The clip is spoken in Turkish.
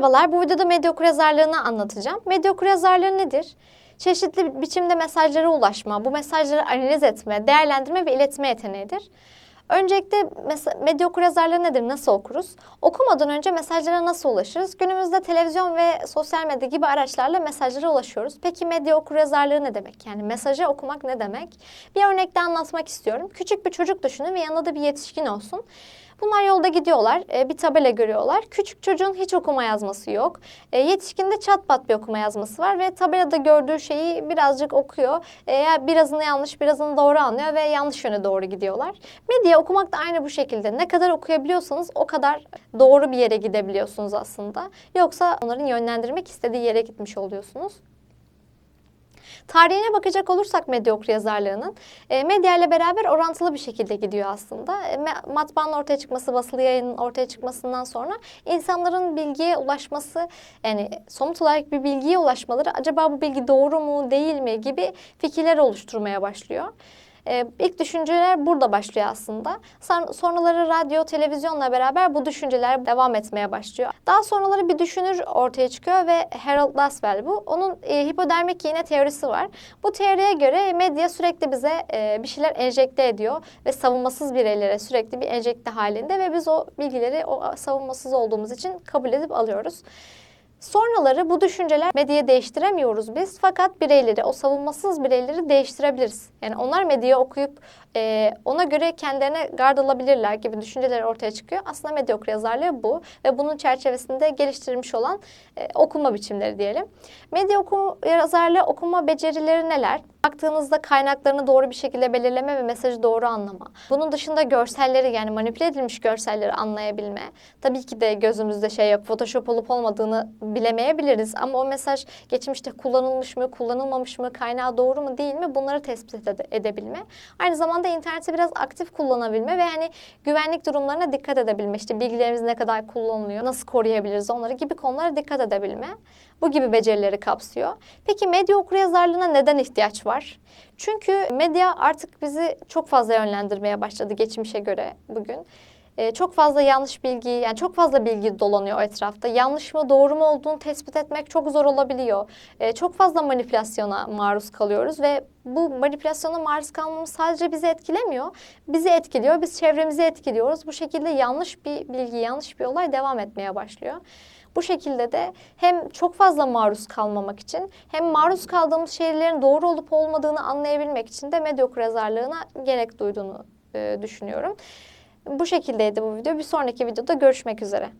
Merhabalar, bu videoda medya okuryazarlığını anlatacağım. Medya okuryazarlığı nedir? Çeşitli biçimde mesajlara ulaşma, bu mesajları analiz etme, değerlendirme ve iletme yeteneğidir. Öncelikle medya okuryazarlığı nedir, nasıl okuruz? Okumadan önce mesajlara nasıl ulaşırız? Günümüzde televizyon ve sosyal medya gibi araçlarla mesajlara ulaşıyoruz. Peki medya okuryazarlığı ne demek? Yani mesajı okumak ne demek? Bir örnekle anlatmak istiyorum. Küçük bir çocuk düşünün ve yanında da bir yetişkin olsun. Bunlar yolda gidiyorlar, e, bir tabela görüyorlar. Küçük çocuğun hiç okuma yazması yok. E, Yetişkinde çat pat bir okuma yazması var ve tabelada gördüğü şeyi birazcık okuyor. E, birazını yanlış, birazını doğru anlıyor ve yanlış yöne doğru gidiyorlar. Medya okumak da aynı bu şekilde. Ne kadar okuyabiliyorsanız o kadar doğru bir yere gidebiliyorsunuz aslında. Yoksa onların yönlendirmek istediği yere gitmiş oluyorsunuz. Tarihine bakacak olursak medya okuryazarlığının e, medya ile beraber orantılı bir şekilde gidiyor aslında. E, matbaanın ortaya çıkması, basılı yayının ortaya çıkmasından sonra insanların bilgiye ulaşması, yani somut olarak bir bilgiye ulaşmaları acaba bu bilgi doğru mu, değil mi gibi fikirler oluşturmaya başlıyor. Ee, ilk düşünceler burada başlıyor aslında. Son- Sonraları radyo, televizyonla beraber bu düşünceler devam etmeye başlıyor. Daha sonraları bir düşünür ortaya çıkıyor ve Harold Laswell bu. Onun e, hipodermik iğne teorisi var. Bu teoriye göre medya sürekli bize e, bir şeyler enjekte ediyor ve savunmasız bireylere sürekli bir enjekte halinde ve biz o bilgileri o savunmasız olduğumuz için kabul edip alıyoruz. Sonraları bu düşünceler medyayı değiştiremiyoruz biz fakat bireyleri, o savunmasız bireyleri değiştirebiliriz. Yani onlar medyayı okuyup e, ona göre kendilerine gard alabilirler gibi düşünceler ortaya çıkıyor. Aslında medya okuryazarlığı bu ve bunun çerçevesinde geliştirilmiş olan e, okuma biçimleri diyelim. Medya okuryazarlığı okuma becerileri neler? Baktığınızda kaynaklarını doğru bir şekilde belirleme ve mesajı doğru anlama. Bunun dışında görselleri yani manipüle edilmiş görselleri anlayabilme. Tabii ki de gözümüzde şey yok, Photoshop olup olmadığını bilemeyebiliriz ama o mesaj geçmişte kullanılmış mı, kullanılmamış mı, kaynağı doğru mu değil mi bunları tespit ede- edebilme. Aynı zamanda interneti biraz aktif kullanabilme ve hani güvenlik durumlarına dikkat edebilme. İşte bilgilerimiz ne kadar kullanılıyor, nasıl koruyabiliriz onları gibi konulara dikkat edebilme. Bu gibi becerileri kapsıyor. Peki medya okuryazarlığına neden ihtiyaç var? Çünkü medya artık bizi çok fazla yönlendirmeye başladı geçmişe göre bugün. Ee, çok fazla yanlış bilgi, yani çok fazla bilgi dolanıyor etrafta. Yanlış mı, doğru mu olduğunu tespit etmek çok zor olabiliyor. Ee, çok fazla manipülasyona maruz kalıyoruz ve bu manipülasyona maruz kalmamız sadece bizi etkilemiyor. Bizi etkiliyor, biz çevremizi etkiliyoruz. Bu şekilde yanlış bir bilgi, yanlış bir olay devam etmeye başlıyor. Bu şekilde de hem çok fazla maruz kalmamak için hem maruz kaldığımız şeylerin doğru olup olmadığını anlayabilmek için de medya okuryazarlığına gerek duyduğunu e, düşünüyorum. Bu şekildeydi bu video. Bir sonraki videoda görüşmek üzere.